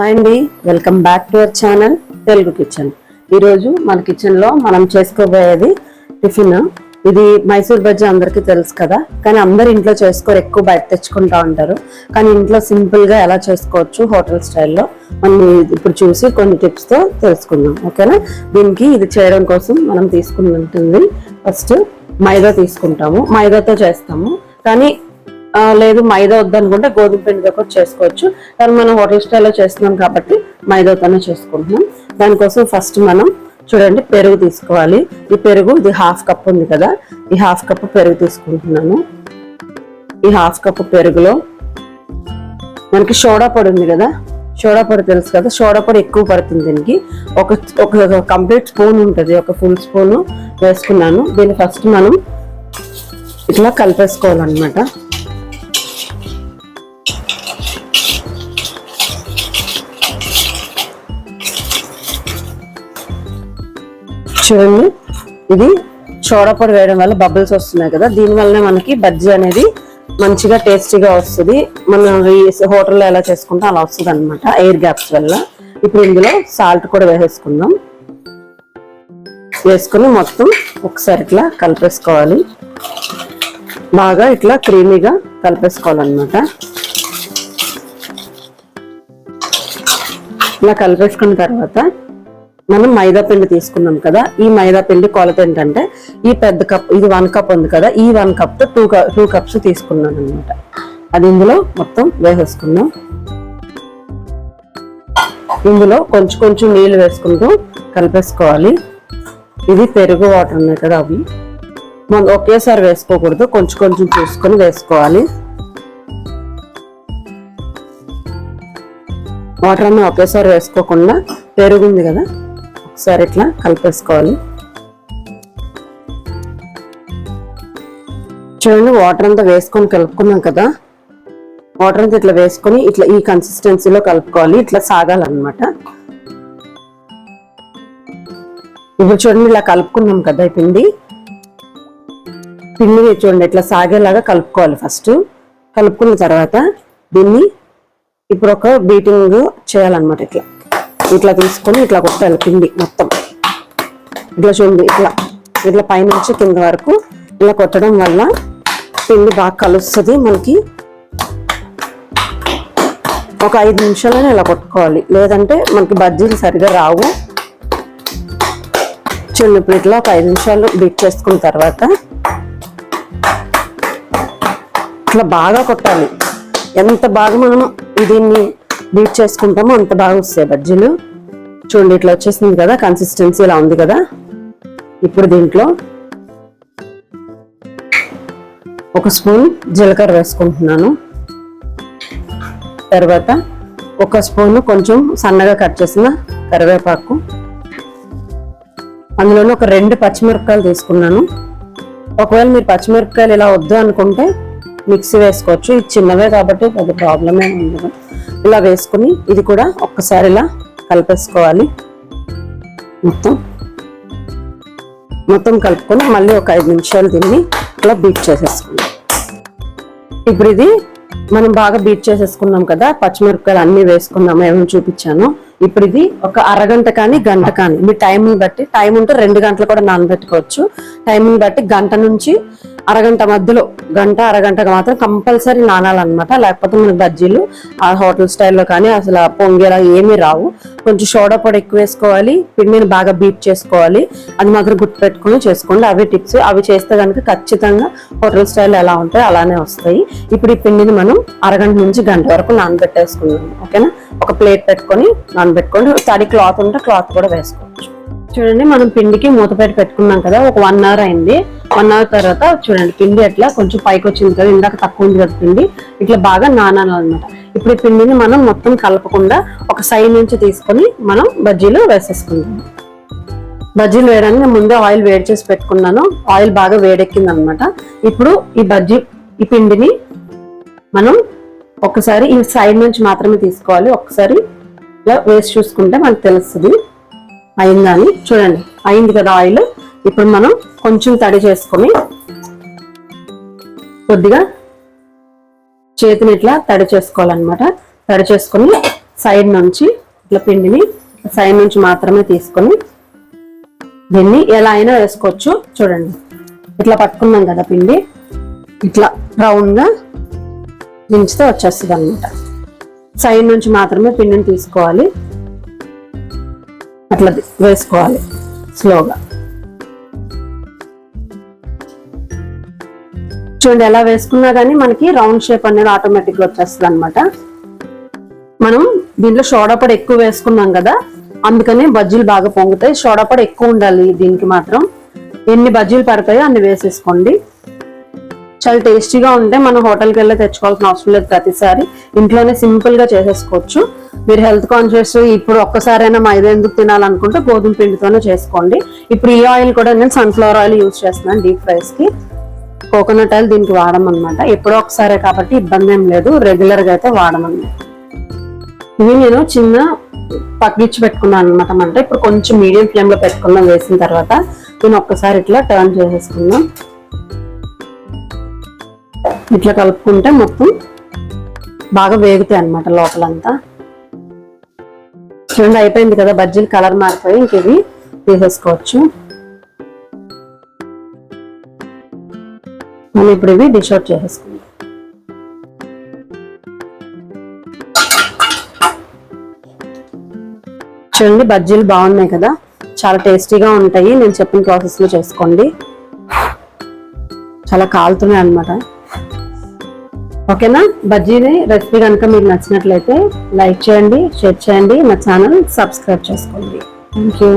Hi అండి. Welcome back to our channel Telugu kitchen. ఈరోజు మన కిచెన్లో మనం చేసుకోబోయేది టిఫిన్. ఇది మైసూర్ బజ్జీ అందరికీ తెలుసు కదా కానీ అందరు ఇంట్లో చేసుకోరు ఎక్కువ బయట తెచ్చుకుంటా ఉంటారు. కానీ ఇంట్లో సింపుల్గా ఎలా చేసుకోవచ్చు హోటల్ స్టైల్లో మనం ఇప్పుడు చూసి కొన్ని టిప్స్తో తెలుసుకుందాం ఓకేనా? దీనికి ఇది చేయడం కోసం మనం తీసుకుంటుంది ఫస్ట్ మైదా తీసుకుంటాము. మైదాతో చేస్తాము. కానీ లేదు మైదా వద్దనుకుంటే గోధుమ పిండితో కూడా చేసుకోవచ్చు. కానీ మనం హోటల్ స్టైల్లో చేస్తున్నాం కాబట్టి మైదాతోనే చేసుకుంటున్నాం. దానికోసం ఫస్ట్ మనం చూడండి పెరుగు తీసుకోవాలి. ఈ పెరుగు ఇది హాఫ్ కప్ ఉంది కదా ఈ హాఫ్ కప్ పెరుగు తీసుకుంటున్నాను. ఈ హాఫ్ కప్ పెరుగులో మనకి సోడా పొడి ఉంది కదా సోడా పొడి తెలుసు కదా సోడా పొడి ఎక్కువ పడుతుంది దీనికి. ఒక ఒక కంప్లీట్ స్పూన్ ఉంటుంది ఒక ఫుల్ స్పూన్ వేసుకున్నాను. దీన్ని ఫస్ట్ మనం ఇట్లా కలిపేసుకోవాలన్నమాట. చూడండి. ఇది పొడి వేయడం వల్ల బబుల్స్ వస్తున్నాయి కదా. దీని వల్లనే మనకి బజ్జీ అనేది మంచిగా టేస్టీగా వస్తుంది. మనం హోటల్లో ఎలా చేసుకుంటాం అలా వస్తుంది అనమాట ఎయిర్ గ్యాప్స్ వల్ల. ఇప్పుడు ఇందులో సాల్ట్ కూడా వేసేసుకుందాం. వేసుకుని మొత్తం ఒకసారి ఇట్లా కలిపేసుకోవాలి. బాగా ఇట్లా క్రీమీగా కలిపేసుకోవాలన్నమాట. ఇలా కలిపేసుకున్న తర్వాత మనం మైదా పిండి తీసుకున్నాం కదా ఈ మైదా పిండి కొలత ఏంటంటే ఈ పెద్ద కప్ ఇది వన్ కప్ ఉంది కదా ఈ వన్ కప్తో టూ టూ కప్స్ తీసుకున్నాను అనమాట అది ఇందులో మొత్తం వేసేసుకుందాం. ఇందులో కొంచెం కొంచెం నీళ్ళు వేసుకుంటూ కలిపేసుకోవాలి. ఇది పెరుగు వాటర్ ఉన్నాయి కదా అవి. మనం ఒకేసారి వేసుకోకూడదు కొంచెం కొంచెం చూసుకొని వేసుకోవాలి. వాటర్ అన్నీ ఒకేసారి వేసుకోకుండా పెరుగు ఉంది కదా ఒకసారి ఇట్లా కలిపేసుకోవాలి. చూడండి వాటర్ అంతా వేసుకొని కలుపుకున్నాం కదా. వాటర్ అంతా ఇట్లా వేసుకొని ఇట్లా ఈ కన్సిస్టెన్సీలో కలుపుకోవాలి. ఇట్లా సాగాలన్నమాట. ఇప్పుడు చూడండి ఇలా కలుపుకున్నాం కదా ఈ పిండి. పిండి చూడండి ఇట్లా సాగేలాగా కలుపుకోవాలి ఫస్ట్ కలుపుకున్న తర్వాత దీన్ని ఇప్పుడు ఒక బీటింగ్ చేయాలన్నమాట ఇట్లా. ఇట్లా తీసుకొని ఇట్లా కొట్టాలి పిండి మొత్తం. ఇట్లా చూడండి ఇట్లా. ఇట్లా పైనుంచి కింద వరకు ఇలా కొట్టడం వల్ల పిండి బాగా కలుస్తుంది మనకి. ఒక ఐదు నిమిషాలనే ఇలా కొట్టుకోవాలి. లేదంటే మనకి బజ్జీలు సరిగా రావు. చూడండి ఇప్పుడు ఇట్లా ఒక ఐదు నిమిషాలు బీట్ చేసుకున్న తర్వాత ఇట్లా బాగా కొట్టాలి. ఎంత బాగా మనం దీన్ని బీట్ చేసుకుంటామో అంత బాగా వస్తాయి బజ్జీలు. చూడండి ఇట్లా వచ్చేసింది కదా కన్సిస్టెన్సీ ఇలా ఉంది కదా. ఇప్పుడు దీంట్లో ఒక స్పూన్ జీలకర్ర వేసుకుంటున్నాను. తర్వాత ఒక స్పూన్ కొంచెం సన్నగా కట్ చేసిన కరివేపాకు. అందులోనే ఒక రెండు పచ్చిమిరపకాయలు తీసుకున్నాను. ఒకవేళ మీరు పచ్చిమిరపకాయలు ఇలా వద్దు అనుకుంటే మిక్సీ వేసుకోవచ్చు. ఇది చిన్నవే కాబట్టి పెద్ద ప్రాబ్లమే ఉండదు. ఇలా వేసుకుని ఇది కూడా ఒక్కసారి ఇలా కలిపేసుకోవాలి. మొత్తం. మొత్తం కలుపుకొని మళ్ళీ ఒక ఐదు నిమిషాలు దీన్ని ఇలా బీట్ చేసేసుకుందాం. ఇప్పుడు ఇది మనం బాగా బీట్ చేసేసుకున్నాం కదా పచ్చిమిరపకాయలు అన్నీ వేసుకున్నాము ఏమైనా చూపించాను. ఇప్పుడు ఇది ఒక అరగంట కానీ గంట కానీ మీ టైంని బట్టి టైం ఉంటే రెండు గంటలు కూడా నానబెట్టుకోవచ్చు. టైంని బట్టి గంట నుంచి అరగంట మధ్యలో గంట అరగంటగా మాత్రం కంపల్సరీ నానాలన్నమాట. లేకపోతే మనకి బజ్జీలు ఆ హోటల్ స్టైల్లో కానీ అసలు పొంగేలా ఏమీ రావు. కొంచెం సోడా పొడి ఎక్కువ వేసుకోవాలి పిండిని బాగా బీట్ చేసుకోవాలి. అది మాత్రం గుర్తుపెట్టుకుని చేసుకోండి. అవి టిప్స్. అవి చేస్తే కనుక ఖచ్చితంగా హోటల్ స్టైల్ ఎలా ఉంటాయో అలానే వస్తాయి. ఇప్పుడు ఈ పిండిని మనం అరగంట నుంచి గంట వరకు నానబెట్టేసుకుందాం. ఓకేనా? ఒక ప్లేట్ పెట్టుకొని నానబెట్టుకోండి. తడి క్లాత్ ఉంటే క్లాత్ కూడా వేసుకోవచ్చు. చూడండి మనం పిండికి మూత పెట్టి పెట్టుకున్నాం కదా ఒక వన్ అవర్ అయింది. వన్ అవర్ తర్వాత చూడండి పిండి అట్లా కొంచెం పైకి వచ్చింది కదా ఇందాక తక్కువ ఉంది కదా పిండి ఇట్లా బాగా నానాలన్నమాట ఇప్పుడు ఈ పిండిని మనం మొత్తం కలపకుండా ఒక సైడ్ నుంచి తీసుకొని మనం బజ్జీలు వేసేసుకుందాం. బజ్జీలు వేయడానికి ముందే ఆయిల్ వేడి చేసి పెట్టుకున్నాను. ఆయిల్ బాగా వేడెక్కింది అనమాట ఇప్పుడు ఈ బజ్జీ ఈ పిండిని మనం ఒకసారి ఈ సైడ్ నుంచి మాత్రమే తీసుకోవాలి. ఒకసారి ఇలా వేసి చూసుకుంటే మనకు తెలుస్తుంది. అయిందని చూడండి. అయింది కదా ఆయిల్? ఇప్పుడు మనం కొంచెం తడి చేసుకొని కొద్దిగా చేతిని ఇట్లా తడి చేసుకోవాలన్నమాట. తడి చేసుకొని సైడ్ నుంచి ఇట్లా పిండిని సైడ్ నుంచి మాత్రమే తీసుకొని దీన్ని ఎలా అయినా వేసుకోవచ్చు. చూడండి. ఇట్లా పట్టుకున్నాం కదా పిండి. ఇట్లా రౌండ్గా దించితే వచ్చేస్తుంది అనమాట సైడ్ నుంచి మాత్రమే పిండిని తీసుకోవాలి. అట్లా వేసుకోవాలి స్లోగా. చూడండి ఎలా వేసుకున్నా కానీ మనకి రౌండ్ షేప్ అనేది ఆటోమేటిక్గా వచ్చేస్తుంది అనమాట మనం దీంట్లో సోడా పొడి ఎక్కువ వేసుకున్నాం కదా అందుకని బజ్జీలు బాగా పొంగుతాయి. సోడా పొడి ఎక్కువ ఉండాలి దీనికి మాత్రం. ఎన్ని బజ్జీలు పడతాయో అన్ని వేసేసుకోండి. చాలా టేస్టీగా ఉంటే మనం హోటల్కి వెళ్ళి తెచ్చుకోవాల్సిన అవసరం లేదు ప్రతిసారి. ఇంట్లోనే సింపుల్గా చేసేసుకోవచ్చు. మీరు హెల్త్ కాన్షియస్ ఇప్పుడు ఒక్కసారైనా మైదా ఎందుకు తినాలనుకుంటే గోధుమ పిండితోనే చేసుకోండి. ఇప్పుడు ఈ ఆయిల్ కూడా నేను సన్ఫ్లవర్ ఆయిల్ యూజ్ చేస్తున్నాను డీప్ ఫ్రైస్కి. కోకోనట్ ఆయిల్ దీనికి వాడమన్నమాట. ఎప్పుడో ఒకసారే కాబట్టి ఇబ్బంది ఏం లేదు. రెగ్యులర్గా అయితే వాడమన్నమాట. ఇవి నేను చిన్న పక్కిచ్చి పెట్టుకున్నాను అనమాట అంటే ఇప్పుడు కొంచెం మీడియం ఫ్లేమ్లో పెట్టుకున్నాం వేసిన తర్వాత నేను ఒక్కసారి ఇట్లా టర్న్ చేసేసుకుందాం. ఇట్లా కలుపుకుంటే మొత్తం బాగా వేగుతాయి అనమాట లోపలంతా. చూడండి అయిపోయింది కదా బజ్జీలు కలర్ మారిపోయి ఇంక ఇవి తీసేసుకోవచ్చు. మనం ఇప్పుడు ఇవి డిష్ అవుట్ చేసేసుకుందాం. చూడండి బజ్జీలు బాగున్నాయి కదా చాలా టేస్టీగా ఉంటాయి. నేను చెప్పిన ప్రాసెస్లో చేసుకోండి. చాలా కాలుతున్నాయి అన్నమాట. ఓకేనా? బజ్జీని రెసిపీ కనుక మీకు నచ్చినట్లయితే లైక్ చేయండి షేర్ చేయండి నా ఛానల్ సబ్స్క్రైబ్ చేసుకోండి. Thank you.